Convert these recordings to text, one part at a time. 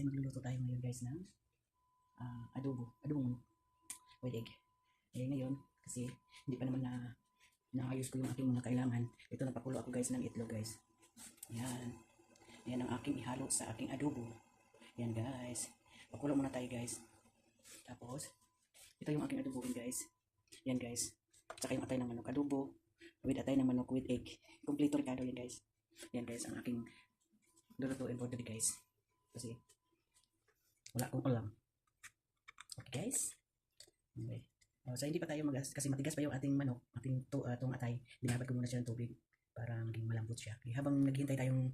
ay magluluto tayo ngayon guys ng ah, adobo. Adobo manok with egg. Eh ngayon, kasi hindi pa naman na naayos ko yung aking mga kailangan. Ito napakulo ako guys ng itlog guys. Yan. Yan ang aking ihalo sa aking adobo. Yan guys. Pakulo muna tayo guys. Tapos, ito yung aking adoboin guys. Yan guys. Tsaka yung atay ng manok adobo with atay ng manok with egg. Kompleto Ricardo yan guys. Yan guys ang aking lulutuin for today guys. Kasi wala akong alam. Okay guys. Okay. Oh, so hindi pa tayo magas kasi matigas pa yung ating manok, ating to, uh, tong atay. Dinabad ko muna siya ng tubig para maging malambot siya. Okay, habang naghihintay tayong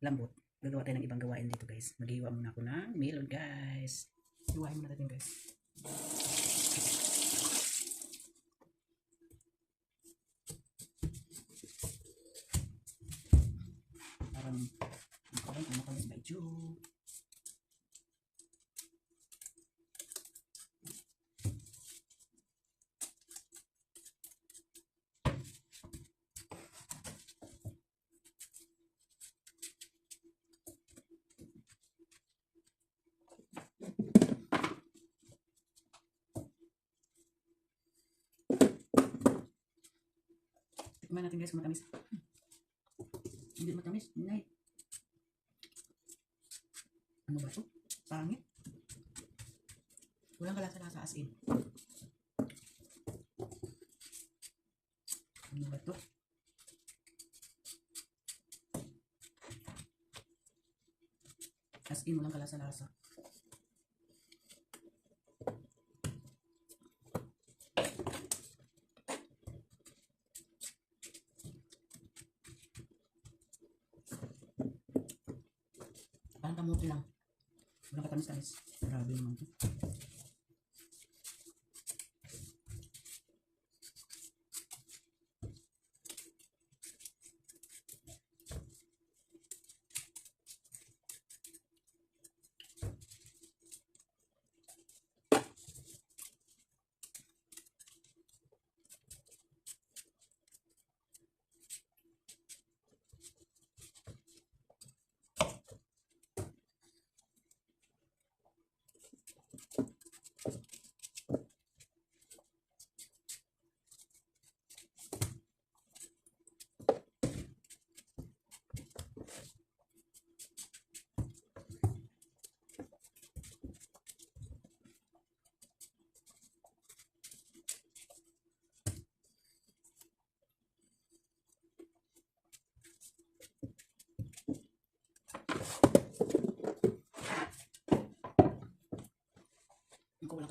lambot, gagawa tayo ng ibang gawain dito guys. Maghiwa muna ako ng melon guys. Hiwain muna natin guys. Parang parang ano kami sa medyo Tikman natin guys kung matamis. Hindi matamis. Nay. Ano ba to? Pangit. Walang kalasa-lasa as in. Ano ba to? As in, walang kalasa-lasa. Parang kamuti lang. Walang katamis-tamis. Grabe naman to.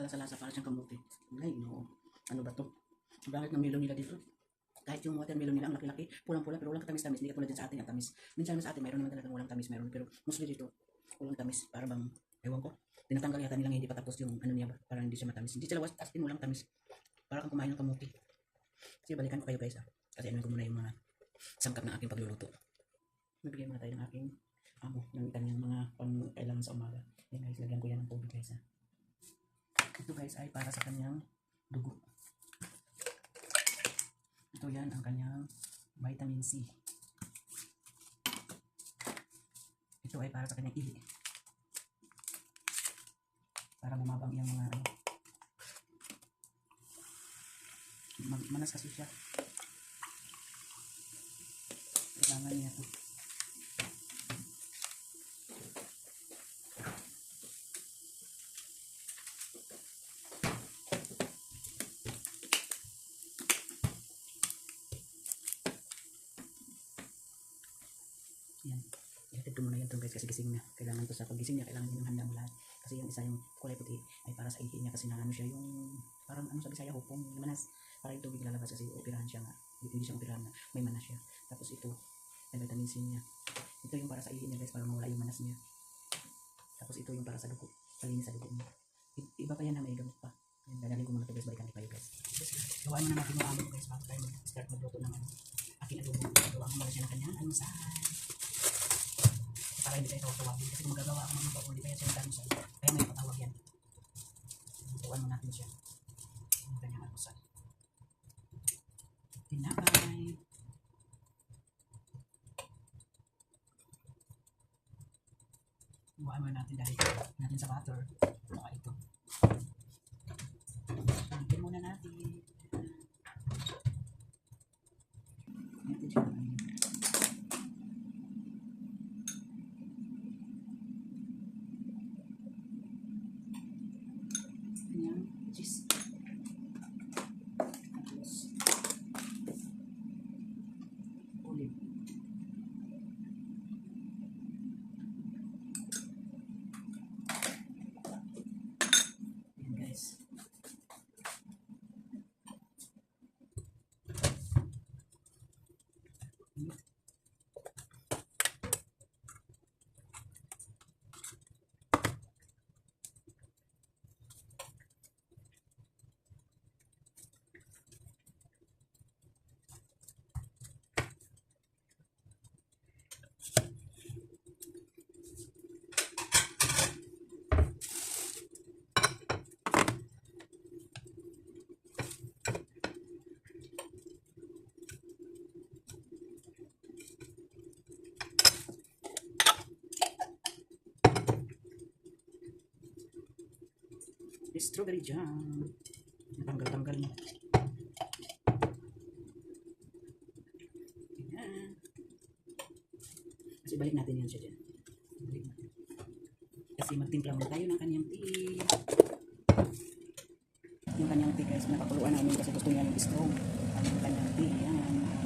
Yung ko walang kalasa-lasa para siyang kamuti. Ay, no. Ano ba to? Bakit ng melon nila dito? Kahit yung watermelon nila, ang laki-laki, pulang-pula, pero walang katamis-tamis. Hindi katulad din sa atin ang tamis. Minsan sa atin, mayroon naman talagang walang tamis, mayroon. Pero mostly dito, walang tamis. Para bang, ewan ko, tinatanggal yata nilang hindi pa tapos yung ano niya ba, para hindi siya matamis. Hindi sila was, as in walang tamis. Para kang kumain ng kamuti. Sige, balikan ko kayo guys ah. Kasi ano ko muna yung mga sangkap ng aking pagluluto. Magbigay muna tayo ng aking amo, ng kanyang mga pang kailangan sa umaga. Yan guys, lagyan ko yan ng tubig guys ah. Ito guys ay para sa kanyang dugo. Ito yan ang kanyang vitamin C. Ito ay para sa kanyang ihi. Para bumabang yung mga ano. Manas kasi siya. Kailangan niya ito. Yan. Ko muna yan to kasi gising na. Kailangan to sa pagising niya. Kailangan ng handa mo lahat. Kasi yung isa yung kulay puti ay para sa ihi niya kasi na ano siya yung parang ano sa Bisaya hupong manas. Para yung tubig lalabas kasi operahan siya nga. Hindi siya operahan na. May manas siya. Tapos ito ay vitamin C niya. Ito yung para sa ihi niya guys para mawala yung manas niya. Tapos ito yung para sa dugo. Palinis sa dugo niya. I- iba pa yan na may gamot pa. Yan, dadalhin ko muna ito guys. Balikan kayo guys. Gawain muna natin yung amo guys bago tayo mag-start magluto ng ano. Aking adobo. Gawa ko muna siya ng kanyang almusal para hindi tayo tawagin kasi magagawa ako ng mga hindi pa yan siya kaya may patawag yan tuwan mo natin siya ang kanyang almusal tinapay. Hawakan muna natin dahil natin sa butter. Baka ito. Higin muna natin. Natin siya. Ganyan. Cheese. Tapos, olive. Ayan guys. Strawberry jam. Tanggal-tanggal mo. Ayan. Kasi balik natin yan siya dyan. Kasi magtimpla muna tayo ng kanyang tea. Yung kanyang tea guys, napakuluan namin kasi gusto niya yung strong. Ang kanyang tea. Yan.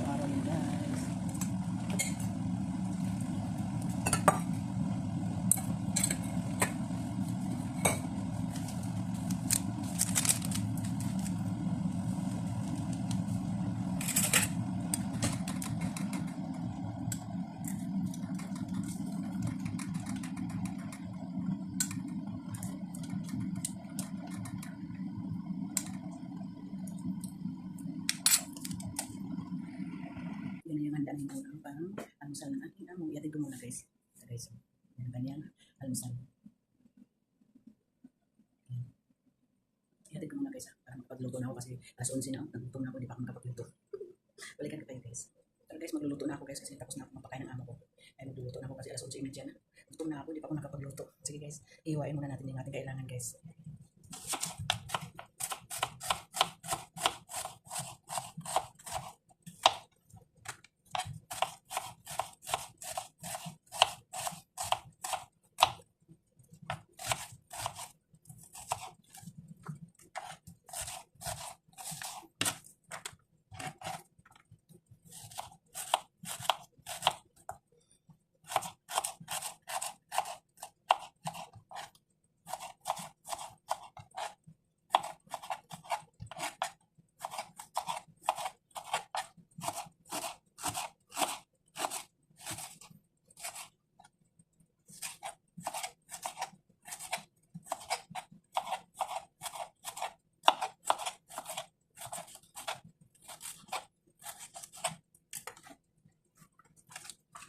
Araw yun guys. Yan yung handa ng unang pang almusal ng aking amo. Iatid ko muna guys. Ito guys. oh. Yan ang kanyang almusal. Yan. Iatid ko muna guys. ah, Para makapagluto na ako kasi alas 11 na. Nagutom na ako. Di pa ako makapagluto. Balikan ko tayo guys. Pero guys, magluluto na ako guys kasi tapos na ako mapakain ng amo ko. Ay magluluto na ako kasi alas 11.30 na. Gutom na ako. Di pa ako nakapagluto. Sige guys. Iwain muna natin yung ating kailangan guys.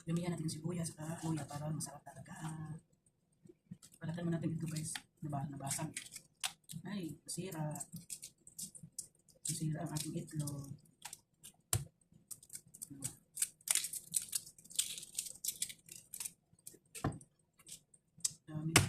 Lumihan natin yung sibuyas at luya para masarap talaga. Palatan mo natin ito guys. Naba, nabasag. Ay, nasira. Nasira ang ating itlog. Dami.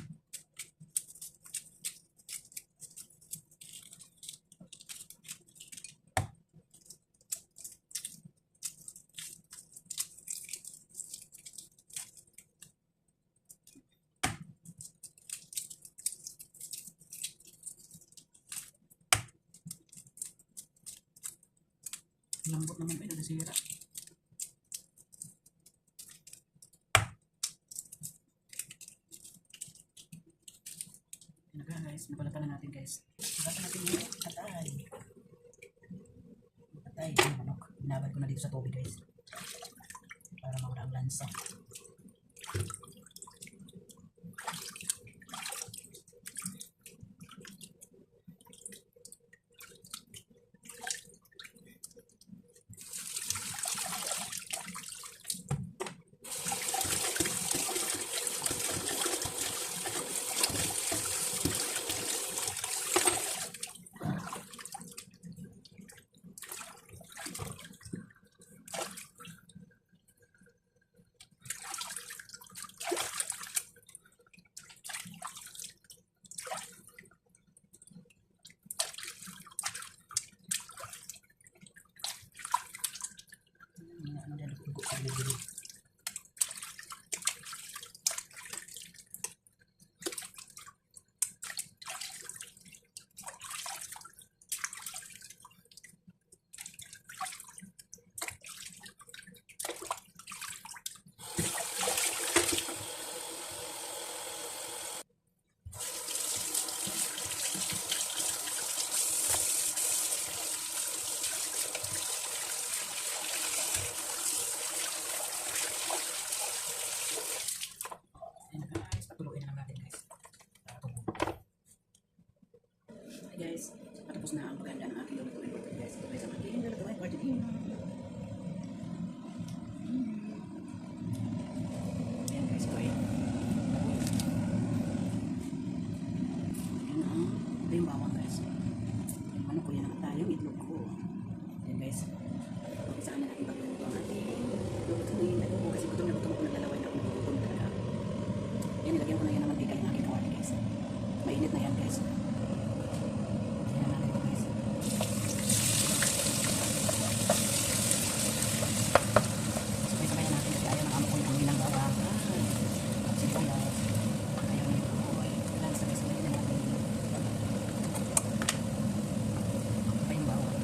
Lambot naman yun, nasira. Yan na guys, nabalatan na natin guys. Nabalatan natin yung patay. Patay, yung manok. Binabad ko na dito sa tubig guys. Ko. Ayan guys, Umpisaan na natin pagluluto ang ating lulutuin. Ano po, kasi gutom na gutom ako naglalaway na ako nagugutom talaga. Yan, nilagyan ko na yan ng mantika yung aking kawali guys. Mainit na yan guys. Yan na natin ito guys. Sabay-sabay na natin kasi ayaw ng amo ko yung amoy ng bawakan. Sibuyas. Ayaw nito. Kailangan sabay-sabay na natin. Pa yung bawang.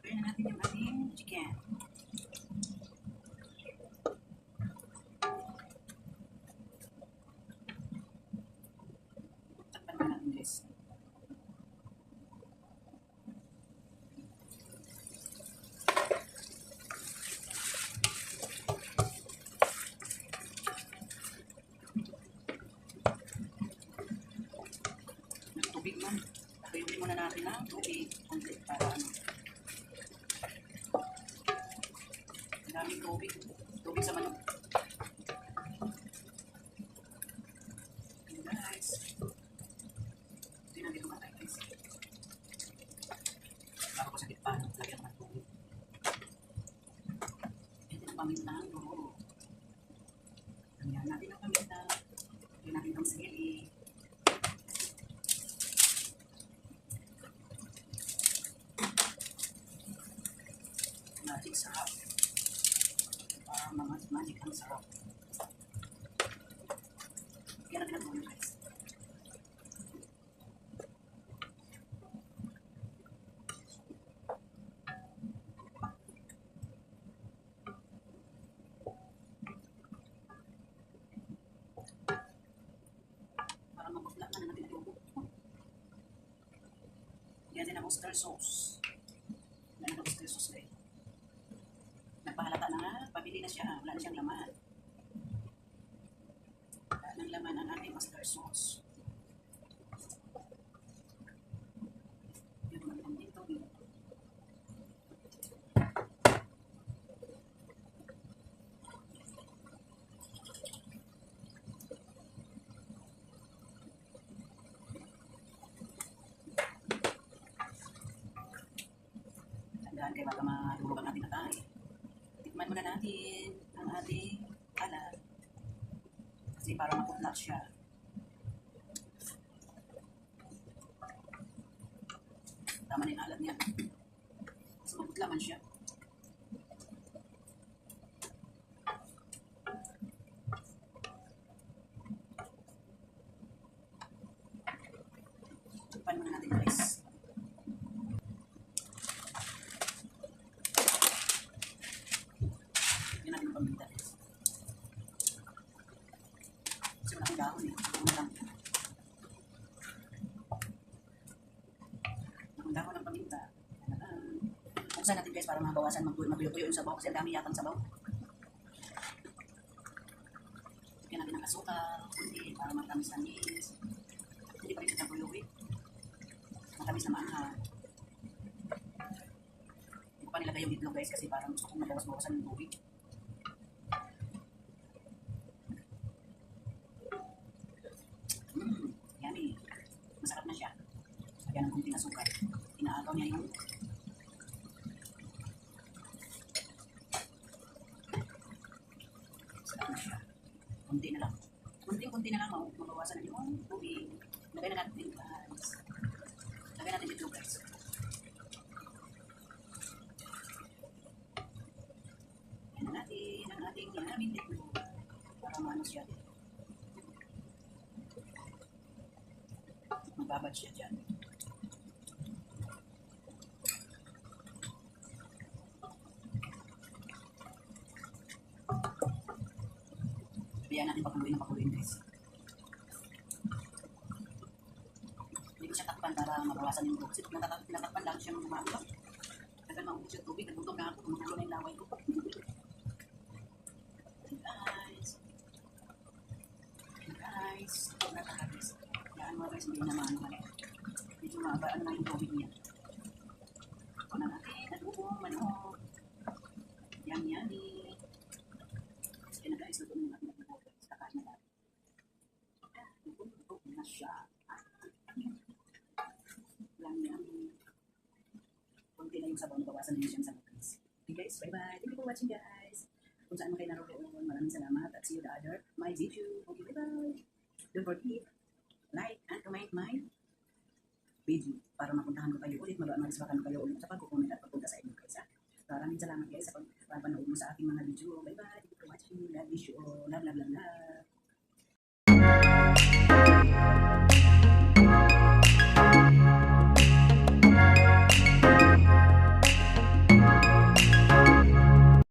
Kaya na natin yung ating chicken. Takpan na natin guys. Tubig man. Tuyuin muna natin ng tubig. Kunti para ano. Ang daming tubig. Tubig sa manok. Guys. Hindi natin kumatay guys. Bago sa kitpan, lagyan ng tubig. Ito ang paminta. Oo. Lagyan natin ang paminta. Lagyan natin ang sili. Magic sarap. Para mga magic ang sarap. Yan ang ginagawa guys. Para mabukla na natin ang ubo. Yan din ang oyster sauce. Yan ang oyster sauce guys. Nagpahalata na nga, pabili na siya, wala siyang laman. Wala nang laman ang ating mustard sauce. Tandaan kayo baka mahulog ang ating atay. Tikman muna natin ang ating kalat. Kasi para maputla siya. Tama na yung alat niya. Mas maputla man siya. Muna natin guys. Yan natin ang paminta. Kasi wala akong dahon eh. Ano lang. Ang dahon ng paminta. Yan na lang. Buksan natin guys para mabawasan magluto yung sabaw kasi ang dami yatang sabaw. Lagyan natin ng asukal, kundi para matamis-tamis. Hindi pa rin siya naguluwi. Matamis na maanghang. Hindi ko pa nilagay yung itlog guys kasi parang gusto kong mabawas-bawasan ng tubig. babad siya dyan. Kaya natin pakuluin na pakuluin guys. Hindi ko siya takpan para mabawasan yung buksit. Natatakpan lang siya ng mga ito. Tagal maubos yung tubig. Nagutom na ako. Tumutulo na yung laway ko. Yan mga guys, hindi naman ano Medyo mabaan na yung niya. Ito na natin, adobong manok. Yummy. Sige na guys, luto na natin ang manok. Kakain na natin. Luto na siya. Yummy. Kunti na yung sabaw, bawasan na yung siyang sabaw guys. Okay guys, bye bye. Thank you for watching guys. Kung saan man kayo naroon, maraming salamat at see you the other my video. Okay, bye bye. Don't forget, para mapuntahan ko kayo ulit, mag-aamariswakan ko kayo ulit sa pagkukunin at pagpunta sa inyo guys. Maraming salamat guys sa pagpapanood mo sa aking mga video. Bye-bye. Thank you for watching. Love you. Love, love, love, love.